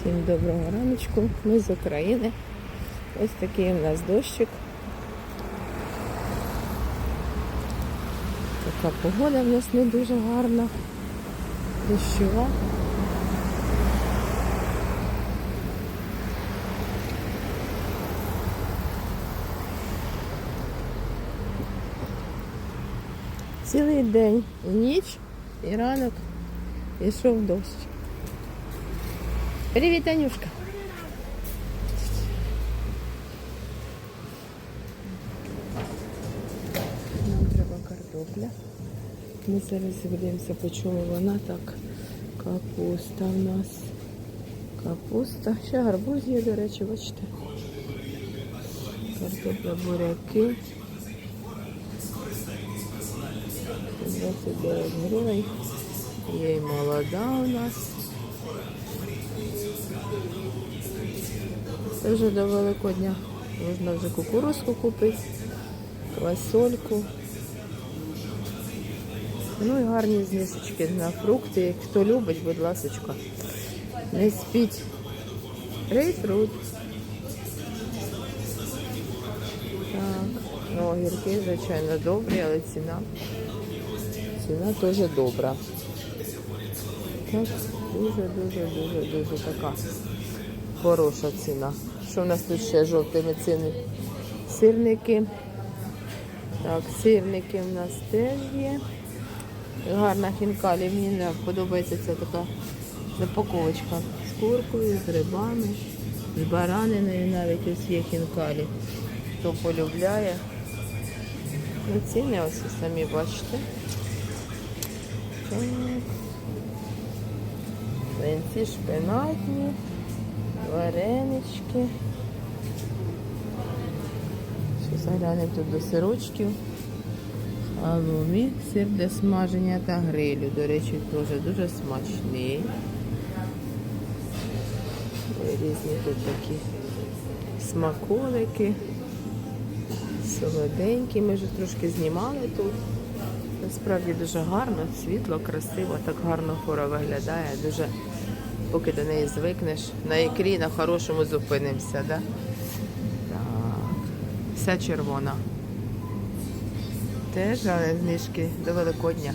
Всім доброго раночку. Ми з України. Ось такий у нас дощик. Така погода в нас не дуже гарна. Дощова. Цілий день і ніч, і ранок ішов дощ. Привіт, Анюшка. Нам треба картопля. Ми зараз подивимося, по чому вона так. Капуста в нас. Капуста. Ще гарбуз є, до речі, бачите. Картопля, буряки. 29 гривень. Є молода у нас. Це вже до Великодня можна вже кукурузку купити, квасольку. Ну і гарні знисочки на фрукти. Хто любить, будь ласочка, не спіть. Грейпфрут. Так, ну огірки, звичайно, добрі, але ціна. Ціна теж добра. Так, дуже, дуже, дуже, дуже така хороша ціна. Що в нас тут ще жовтими ціни? Сирники. Так, сирники в нас теж є. Гарна хінкалі. Мені подобається ця така запаковочка з куркою, з грибами, з бараниною навіть ось є хінкалі. Хто полюбляє. Ну, ціни ось самі бачите. Так. Млинці шпинатні, варенички. Що заглянемо тут до сирочків. Алумі, сир для смаження та грилю. До речі, теж дуже смачний. Різні тут такі смаколики. Солоденькі. Ми вже трошки знімали тут. Насправді дуже гарно, світло, красиво, так гарно фора виглядає. Дуже, поки до неї звикнеш, на ікрі на хорошому зупинимося, да? Так. Вся червона. Теж, але знижки до Великодня.